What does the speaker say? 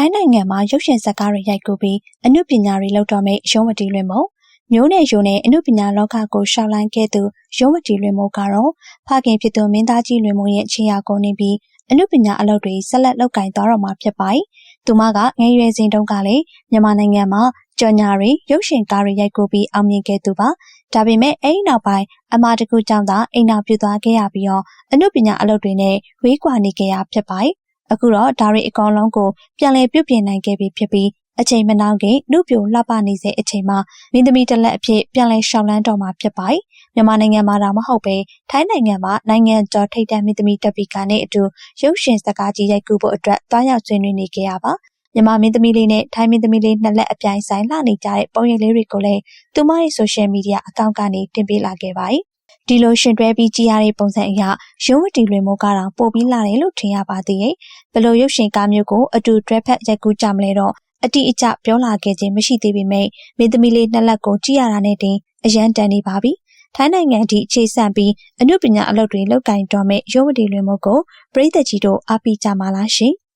ထိုင်းနိုင်ငံမှာရုပ်ရှင်ဇာတ်ကားတွေရိုက်ကူးပြီးအနုပညာတွေလောက်တော့မဲ့ရုံးဝတီလွင်မို့မျိုးနဲ့ယူနဲ့အနုပညာလောကကိုရှောက်လန်းခဲ့သူရုံးဝတီလွင်မို့ကတော့ဖခင်ဖြစ်သူမင်းသားကြီးလွင်မို့ရဲ့ခြေရာကိုနေပြီးအနုပညာအလုပ်တွေဆက်လက်လုပ်ကင်သွားတော့မှာဖြစ်ပါတယ်။သူမကငယ်ရွယ်စဉ်တုန်းကလည်းမြန်မာနိုင်ငံမှာကြော်ညာတွေရုပ်ရှင်ကားတွေရိုက်ကူးပြီးအောင်မြင်ခဲ့သူပါ။ဒါပေမဲ့အဲဒီနောက်ပိုင်းအမှားတကူကြောင့်သာအိမ်နောက်ပြသွားခဲ့ရပြီးတော့အနုပညာအလုပ်တွေနဲ့ဝေးကွာနေကြရဖြစ်ပါတယ်။ အခုတော့ဒါတွေအကောင်လုံးကိုပြန်လည်ပြုပြင်နိုင်ခဲ့ပြီဖြစ်ပြီးအချိန်မနှောင်းခင်လူပြိုလှပနေစေအချိန်မှာမင်းသမီးတစ်လက်အဖြစ်ပြန်လည်ရှောင်လန်းတော့မှာဖြစ်ပါတယ်။မြန်မာနိုင်ငံမှာဒါမဟုတ်ပဲထိုင်းနိုင်ငံမှာနိုင်ငံကျော်ထိပ်တန်းမင်းသမီးတပ်ပီကာနဲ့အတူရုပ်ရှင်စကားကြီးရိုက်ကူးဖို့အတွက်တွားရောက်ဆွေးနွေးနေကြရပါမြန်မာမင်းသမီးလေးနဲ့ထိုင်းမင်းသမီးလေးနှစ်လက်အပြိုင်ဆိုင်လှနေကြတဲ့ပုံရိပ်လေးတွေကိုလည်းသူမရဲ့ဆိုရှယ်မီဒီယာအကောင့်ကနေတင်ပေးလာခဲ့ပါတယ်။ ဒီလိုရှင်တွဲပြီးကြည့်ရတဲ့ပုံစံအရရုံးဝတီလွင်မိုးကတော့ပို့ပြီးလာတယ်လို့ထင်ရပါသေးရဲ့။ဘလို့ရုပ်ရှင်ကားမျိုးကိုအတူတွဲဖက်ရိုက်ကူးကြမလဲတော့အတိအကျပြောလာခဲ့ခြင်းမရှိသေးပေမဲ့မင်းသမီးလေးနှစ်လက်ကိုကြည့်ရတာနဲ့တင်အရန်တန်နေပါပြီ။ထိုင်းနိုင်ငံထိခြေဆန့်ပြီးအနုပညာအလုပ်တွေလုပ်ကင်တော်မဲ့ရုံးဝတီလွင်မိုးကိုပြည်သက်ကြီးတို့အားပေးကြမှာလားရှင်။